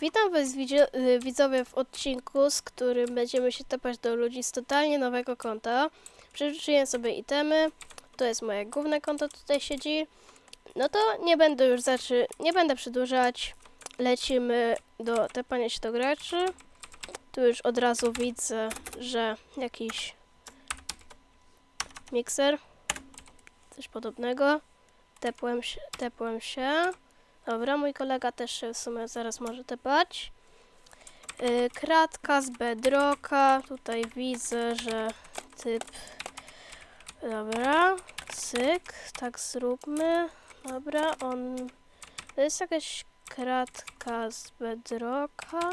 Witam Was y, widzowie w odcinku, z którym będziemy się tepać do ludzi z totalnie nowego konta. Przeżyczyłem sobie itemy, to jest moje główne konto, tutaj siedzi. No to nie będę już zaczy- nie będę przedłużać. Lecimy do tepania się do graczy. Tu już od razu widzę, że jakiś mikser, coś podobnego. Tepłem się, tepłem się. Dobra, mój kolega też się w sumie zaraz może tepać. Yy, kratka z bedroka. Tutaj widzę, że typ... Dobra, cyk, tak zróbmy. Dobra, on... To jest jakaś kratka z bedroka.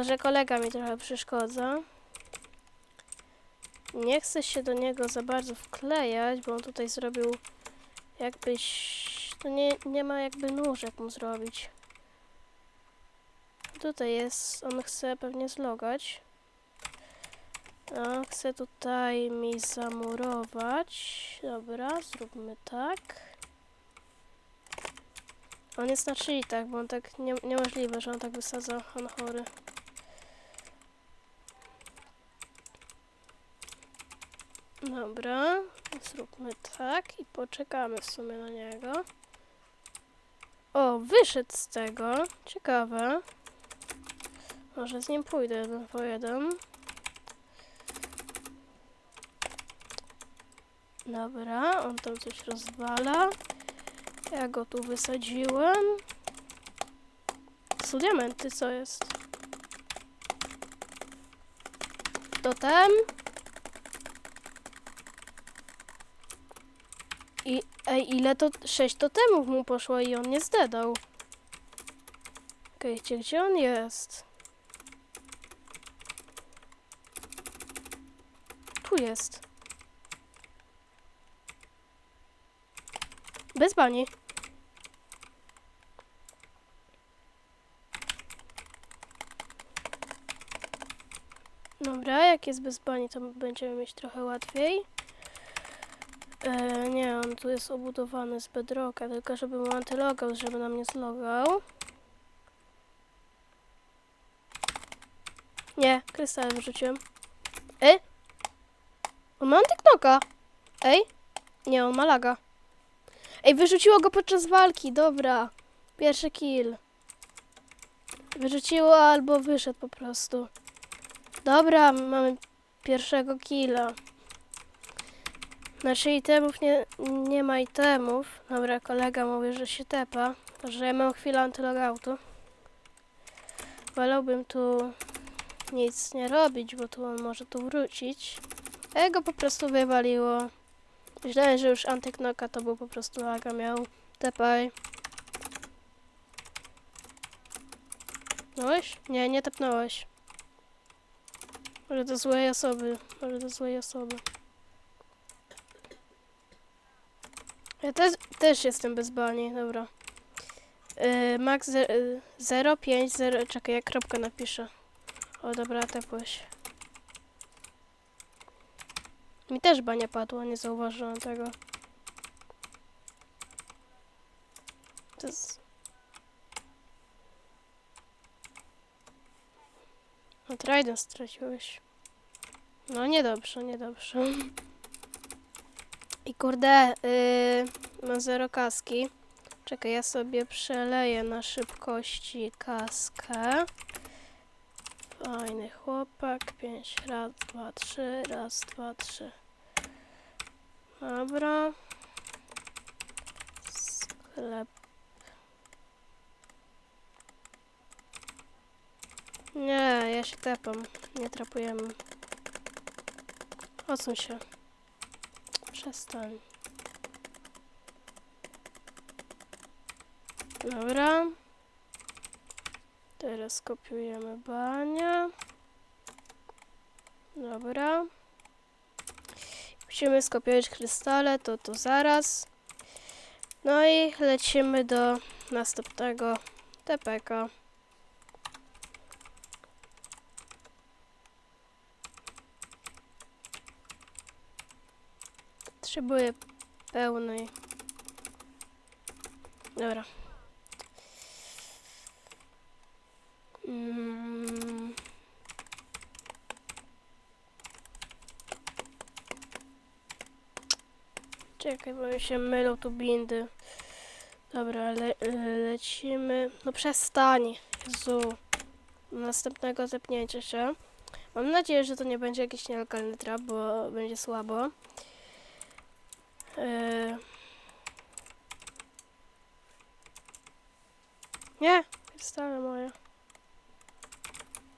Że kolega mi trochę przeszkodza. Nie chcę się do niego za bardzo wklejać, bo on tutaj zrobił jakbyś... To nie, nie ma jakby nóżek mu zrobić. Tutaj jest, on chce pewnie zlogać. A, chce tutaj mi zamurować. Dobra, zróbmy tak. On jest na cheatach, bo on tak nie, niemożliwe, że on tak wysadza, on chory. Dobra, zróbmy tak i poczekamy w sumie na niego. O, wyszedł z tego. Ciekawe. Może z nim pójdę jeden po jeden. Dobra, on tam coś rozwala. Ja go tu wysadziłem. Są diamenty, co jest? Totem. I, ej, ile to? Sześć totemów mu poszło i on nie zdedał. Okej, gdzie on jest? Tu jest. Bez bani. Dobra, jak jest bez bani, to będziemy mieć trochę łatwiej. E, nie, on tu jest obudowany z bedrocka, tylko żeby mu antylogał, żeby nam nie zlogał. Nie, krystale wyrzuciłem. Ej! On ma antyknoka! Ej! Nie, on ma laga. Ej, wyrzuciło go podczas walki, dobra. Pierwszy kill. Wyrzuciło albo wyszedł po prostu. Dobra, mamy pierwszego killa. Znaczy itemów nie, nie ma itemów. Dobra, kolega mówi, że się tepa. Że ja mam chwilę antylogoutu. Wolałbym tu nic nie robić, bo tu on może tu wrócić. A go po prostu wywaliło. Myślałem, że już antyknoka to był po prostu laga miał. Tepaj. Tepnąłeś? Nie, nie tepnąłeś. Może do złej osoby. Może do złej osoby. Ja też, też jestem bez bani, dobra. Yy, max 0, 5, 0, czekaj, ja kropkę napiszę. O, dobra, tepłeś. Mi też bania padła, nie zauważyłam tego. To jest... No, straciłeś. No, niedobrze, niedobrze. I kurde, yy, mam zero kaski. Czekaj, ja sobie przeleję na szybkości kaskę. Fajny chłopak. Pięć, raz, dwa, trzy, raz, dwa, trzy. Dobra. Sklep. Nie, ja się tepam. Nie trapujemy. Odsuń się. Przestań. Dobra. Teraz kopiujemy bania. Dobra. Musimy skopiować krystale, to to zaraz. No i lecimy do następnego TPK. Potrzebuję pełnej. Dobra. Mm. Czekaj, bo się mylą tu bindy. Dobra, le lecimy. No przestań. Jezu. Następnego zepnięcia się. Mam nadzieję, że to nie będzie jakiś nielegalny trap, bo będzie słabo. Yy. Nie, stale moje.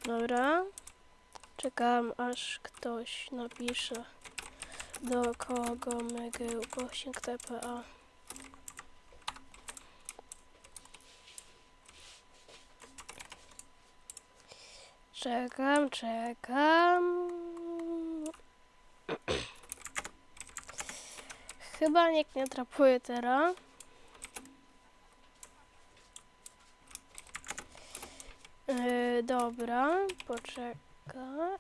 Dobra. Czekam aż ktoś napisze do kogo mygy ukośnik TPA. Czekam, czekam. Chyba nikt nie trapuje teraz. Yy, dobra, poczekaj.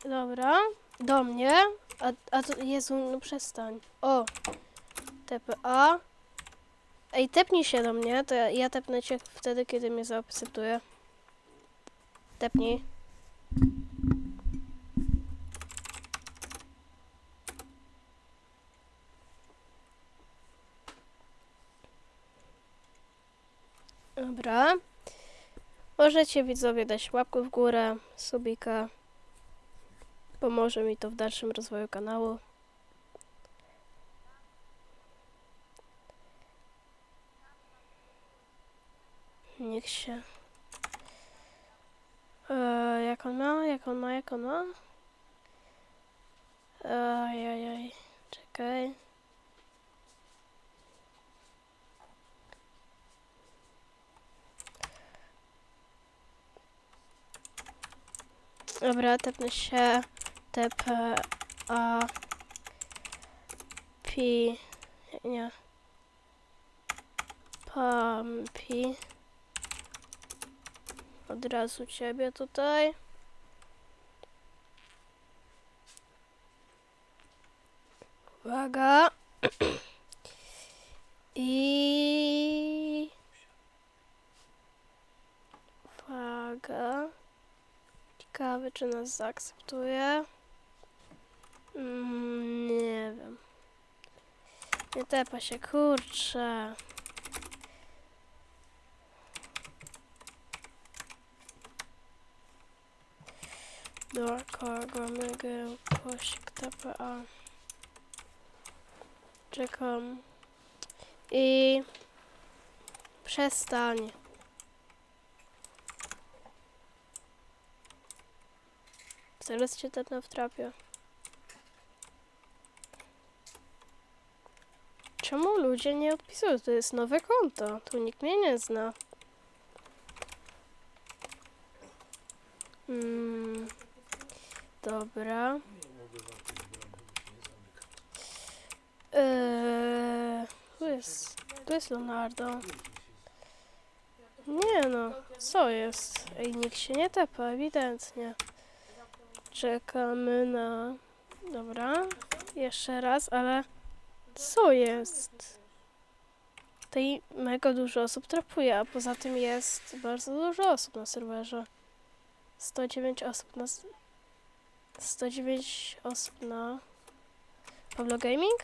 Dobra, do mnie. A, a to, Jezu, no przestań. O, TPA. Ej, tepnij się do mnie, to ja, ja tepnę cię wtedy, kiedy mnie zaakceptuje. Tepnij. Dobra. Możecie widzowie dać łapkę w górę, subika. Pomoże mi to w dalszym rozwoju kanału. Niech się. Eee, jak on ma? Jak on ma? Jak on ma? Ajajaj. Czekaj. Dobra, tepnę się. TP A Pi nie. Pampi. Od razu ciebie tutaj. Uwaga. I uwaga ciekawe czy nas zaakceptuje Mm, nie wiem. Nie tepa się, kurczę. Do kogo mogę kosik TPA. Czekam. I przestań. Zaraz cię tepnę w. Czemu ludzie nie odpisują? To jest nowe konto. Tu nikt mnie nie zna. Mm, dobra. Eee, tu jest, tu jest Leonardo. Nie no, co jest? Ej, nikt się nie tepa, ewidentnie. Czekamy na... Dobra, jeszcze raz, ale... Co jest? Tutaj mega dużo osób trapuje, a poza tym jest bardzo dużo osób na serwerze. 109 osób na... s- 109 osób na... Pablo Gaming?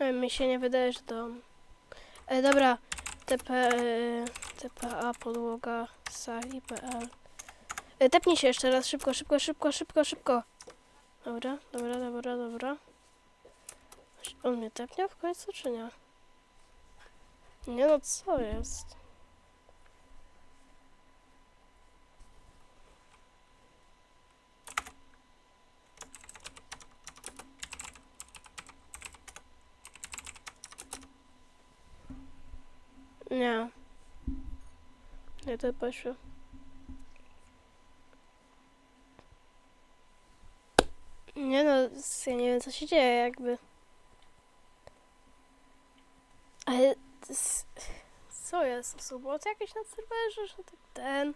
E, Mi się nie wydaje, że to... E, dobra, TP, TPA podłoga sali.pl e, Tepnij się jeszcze raz, szybko, szybko, szybko, szybko, szybko. Dobra, dobra, dobra, dobra. On mnie tepnie w końcu, czy nie? Nie no, co jest? Nie. Nie, to poszło. Nie no, ja nie wiem co się dzieje jakby. Ale co jest? Sobota jakieś na serwerze, że tak ten.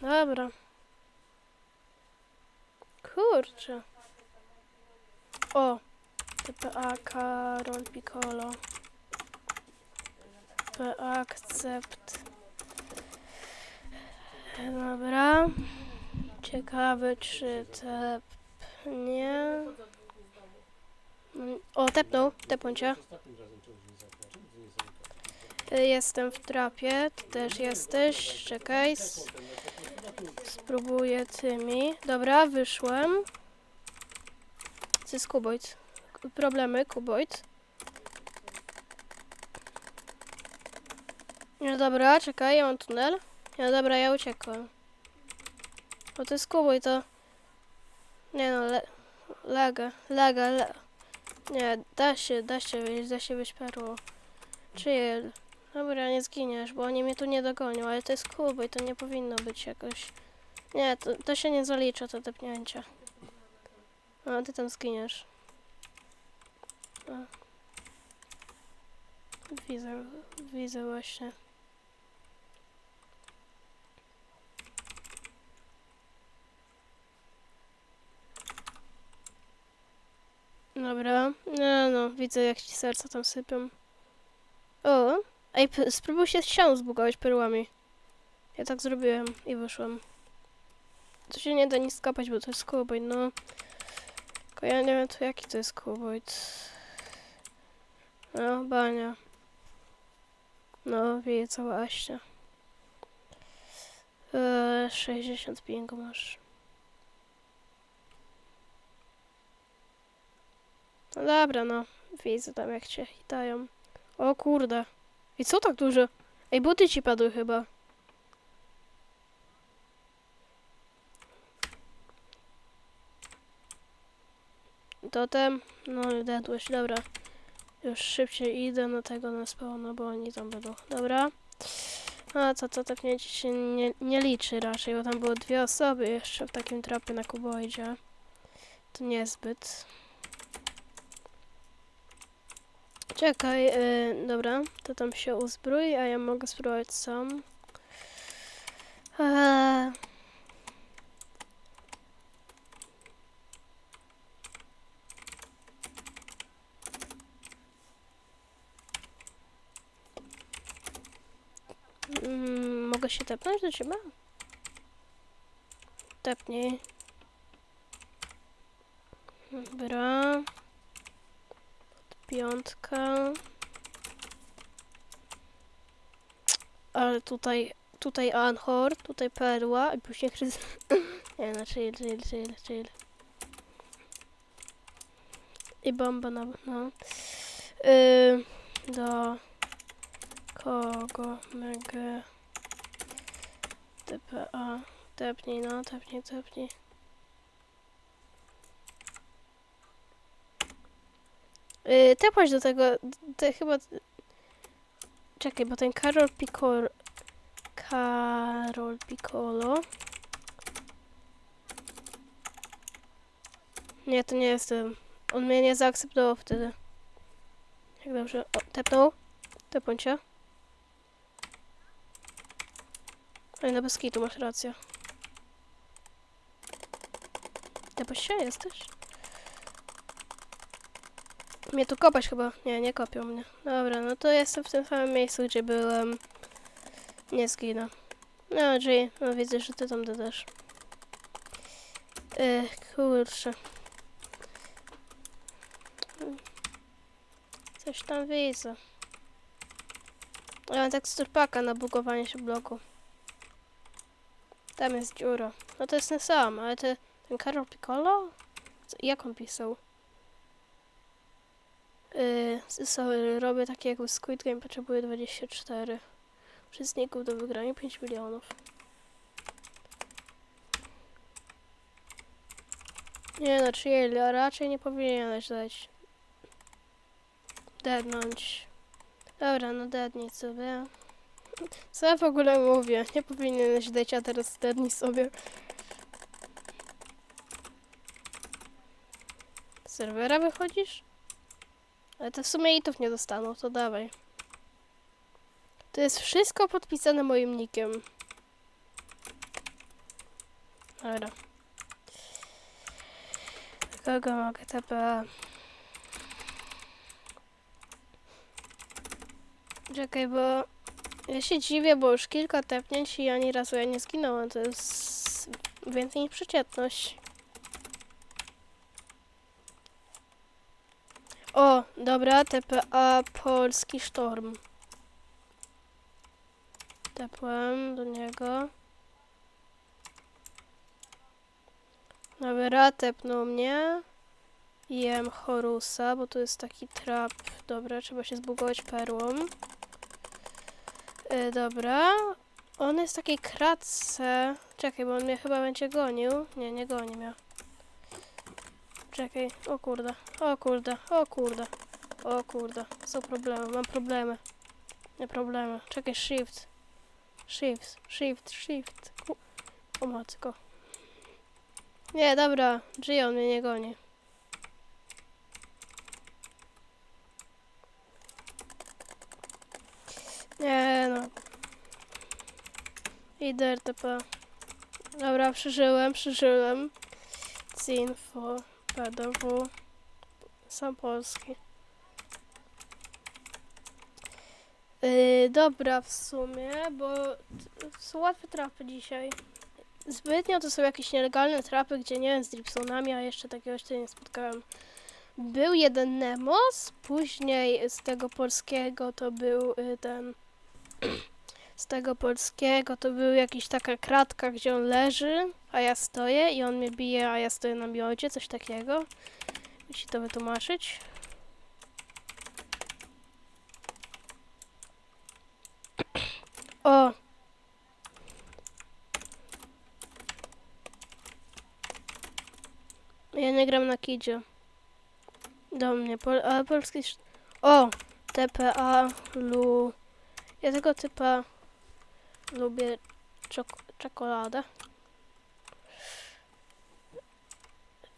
Dobra. Kurczę. O! TPA Karol Piccolo. Akcept. Dobra. Ciekawe czy tep... Nie. Mm, O, tepnął. Tepnął cię. Jestem w trapie. Ty też jesteś. Czekaj. Spróbuję tymi. Dobra, wyszłem. Co jest kuboid? Problemy, kuboid. No dobra, czekaj, ja mam tunel. No dobra, ja uciekłem. Bo to jest kuboid, to... Nie no, le... Lega, lega, le... Nie, da się, da się wyjść, da się wyjść perło. Chill. Dobra, nie zginiesz, bo oni mnie tu nie dogonią, ale to jest kuboid, to nie powinno być jakoś... Nie, to, to się nie zalicza, to tepnięcie. A, ty tam zginiesz. A. Widzę, widzę właśnie. Dobra, no, no, widzę jak ci serca tam sypią. O, ej, spróbuj się ścian zbugować perłami. Ja tak zrobiłem i wyszłem. To się nie da nic skapać, bo to jest kuboid, no. Tylko ja nie wiem tu jaki to jest kuboid. No, bania. No, wieje cała aścia. Eee, 60 pingu masz. No dobra, no. Widzę tam jak cię hitają. O kurde. I co tak dużo? Ej, buty ci padły chyba. Totem. No, dedłeś, dobra. Już szybciej idę na tego na spawna, bo oni tam będą. Dobra. A co, to tepnięcie się nie, nie liczy raczej, bo tam było dwie osoby jeszcze w takim trapie na kuboidzie. To niezbyt. Czekaj, yy, dobra, to tam się uzbrój, a ja mogę spróbować sam. Eee. Mm, mogę się tepnąć do ciebie? Tepnij. Dobra. Piątka. Ale tutaj, tutaj Anhor, tutaj Perła i później Chrys... Nie no, chill, chill, chill, chill. I bomba na... no. Yy, do... Kogo mogę... TPA... Tepnij, no, tepnij, tepnij. Yy, tepać do tego, to chyba... Czekaj, bo ten Karol Piccolo... Karol Piccolo... Nie, to nie jestem. On mnie nie zaakceptował wtedy. Jak dobrze... O, tepnął. Tepnął cię. Ale na Beskitu masz rację. Tepać się jesteś? Mnie tu kopać chyba. Nie, nie kopią mnie. Dobra, no to jestem w tym samym miejscu, gdzie byłem. Nie zginę. No, G, no widzę, że ty tam dodasz. Ech, kurczę. Coś tam widzę. Ja mam teksturpaka na bugowanie się bloku. Tam jest dziura. No to jest ten sam, ale te, ten Karol Piccolo? Co- Jak on pisał? Yy, sorry, robię takie jak Squid Game, potrzebuję 24 uczestników do wygrania 5 milionów. Nie no, a raczej nie powinieneś dać. Dednąć. Dobra, no dednij sobie. Co ja w ogóle mówię? Nie powinieneś dać, a teraz dednij sobie. Z serwera wychodzisz? Ale to w sumie itów nie dostaną, to dawaj. To jest wszystko podpisane moim nickiem. Dobra. Kogo mogę TPA? Czekaj, bo ja się dziwię, bo już kilka tepnięć i ani razu ja nie zginąłem. To jest więcej niż przeciętność. O, dobra, TPA Polski Sztorm. Tepłem do niego. Dobra, tepnął mnie. Jem Horusa, bo tu jest taki trap. Dobra, trzeba się zbugować perłą. E, dobra. On jest w takiej kratce. Czekaj, bo on mnie chyba będzie gonił. Nie, nie goni mnie. Czekaj, o kurde, o kurde, o kurde, o kurde. Są problemy, mam problemy. Nie problemy. Czekaj, shift. Shift, shift, shift. Ku- O matko. Nie, dobra, G on mnie nie goni. Nie no. Idę RTP. Dobra, przeżyłem, przeżyłem. Cinfo, PDW, sam polski. Yy, dobra w sumie, bo są łatwe trapy dzisiaj. Zbytnio to są jakieś nielegalne trapy, gdzie nie wiem, z dripsonami, a jeszcze takiego jeszcze nie spotkałem. Był jeden Nemos, później z tego polskiego to był y, ten... Z tego polskiego to był jakiś taka kratka, gdzie on leży, a ja stoję i on mnie bije, a ja stoję na miodzie, coś takiego. Musi to wytłumaczyć. O! Ja nie gram na kidzie. Do mnie, pol a polski... O! TPA, lu... Ja tego typa lubię czok czekoladę.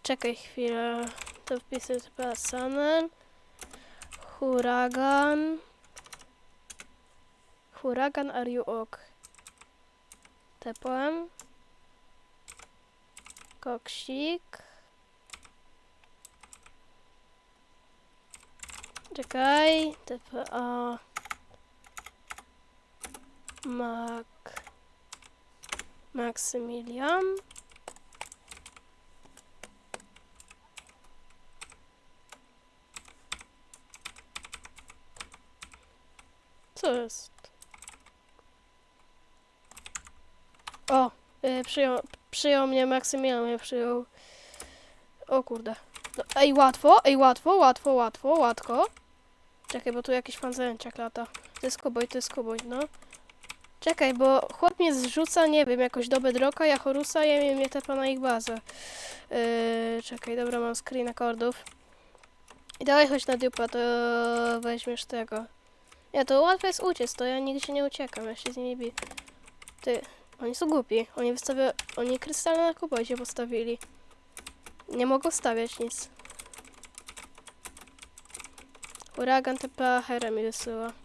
Czekaj chwilę. To wpisuję Sunel. Huragan. Huragan, are you ok? Tepłem. Koksik. Czekaj. TPA. Mac. Maksymilian. Co jest? O, y, przyjął, przyjął mnie Maksymilian, mnie przyjął. O kurde. No, ej, łatwo, ej, łatwo, łatwo, łatwo, łatwo. Czekaj, bo tu jakiś pan zajęciak lata. To jest koboj, to jest koboj, no. Czekaj, bo chłop mnie zrzuca, nie wiem, jakoś do bedroka, ja Horusa, ja mnie tepa na ich bazę. Yy, czekaj, dobra, mam screen akordów. I dawaj chodź na dupa, to weźmiesz tego. Nie, to łatwo jest uciec, to ja nigdzie nie uciekam, ja się z nimi biję. Ty, oni są głupi, oni wystawia, oni krystale na kuboidzie postawili. Nie mogą stawiać nic. Huragan TPA Hera mi wysyła.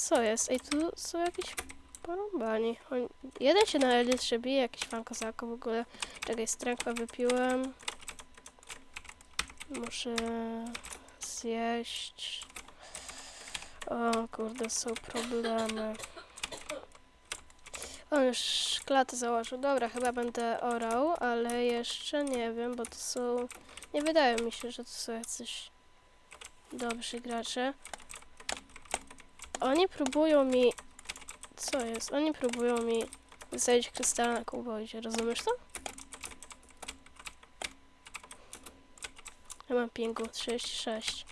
Co jest? Ej, tu są jakieś porąbani. On... Jeden się na L3 bije, jakiś fan kozako w ogóle. Czekaj, strękwa wypiłem. Muszę zjeść. O kurde, są problemy. On już klatę założył. Dobra, chyba będę orał, ale jeszcze nie wiem, bo to są... Nie wydaje mi się, że to są jacyś dobrzy gracze. Oni próbują mi... Co jest? Oni próbują mi wysadzić krystal na kuboidzie. Rozumiesz to? Ja mam pingu 36.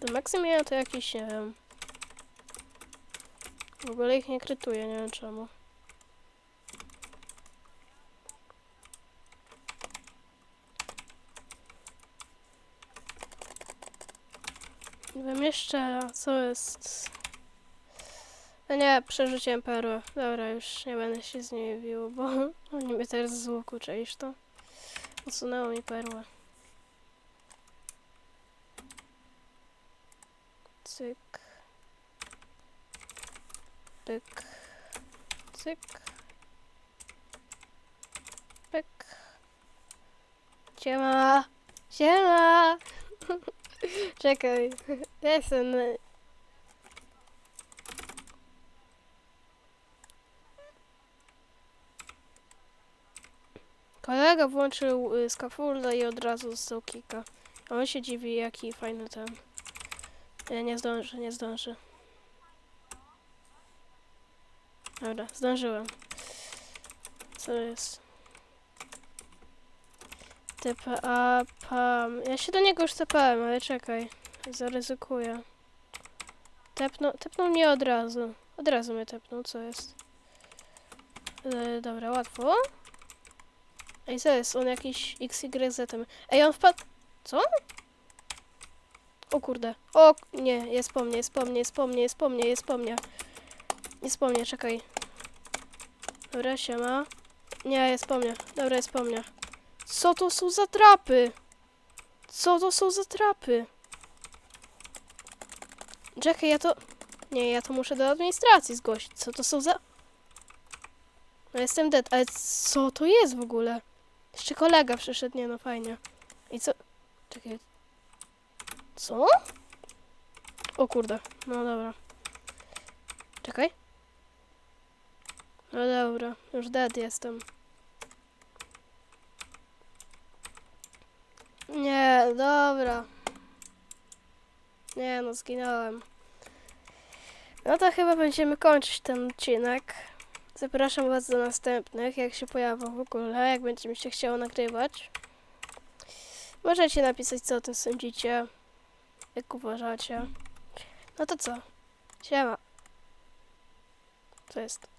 To Maksymilian to jakiś, nie wiem... W ogóle ich nie krytuje, nie wiem czemu. Jeszcze, co jest... No nie, przerzuciłem perłę. Dobra, już nie będę się z nimi bił, bo oni mnie teraz z łuku, czaisz to? Usunęło mi perłę. Cyk. Pyk. Cyk. Pyk. Siema. Siema. Czekaj. Ja Jestem... Kolega włączył y, skafulda i od razu dostał kika. A on się dziwi, jaki fajny ten. Nie, nie zdąży, nie zdąży. Dobra, zdążyłem. Co jest? TPA, PAM. Ja się do niego już tepałem, ale czekaj. Zaryzykuję. Tepnął, tepnął mnie od razu. Od razu mnie tepnął, co jest? E, dobra, łatwo. Ej, co jest? On jakiś XYZ. Ej, on wpadł... Co? O kurde. O, nie, jest po mnie, jest po mnie, jest po mnie, jest po mnie, jest po mnie. Jest po mnie, czekaj. Dobra, siema. Nie, jest po mnie. Dobra, jest po mnie. Co to są za trapy? Co to są za trapy? Czekaj, ja to... Nie, ja to muszę do administracji zgłosić. Co to są za... No jestem dead, ale co to jest w ogóle? Jeszcze kolega przyszedł, nie no fajnie. I co? Czekaj. Co? O kurde, no dobra. Czekaj. No dobra, już dead jestem. Nie, dobra. Nie no, zginąłem. No to chyba będziemy kończyć ten odcinek. Zapraszam Was do następnych, jak się pojawią w ogóle, jak będzie mi się chciało nagrywać. Możecie napisać, co o tym sądzicie, jak uważacie. No to co? Siema. Co jest?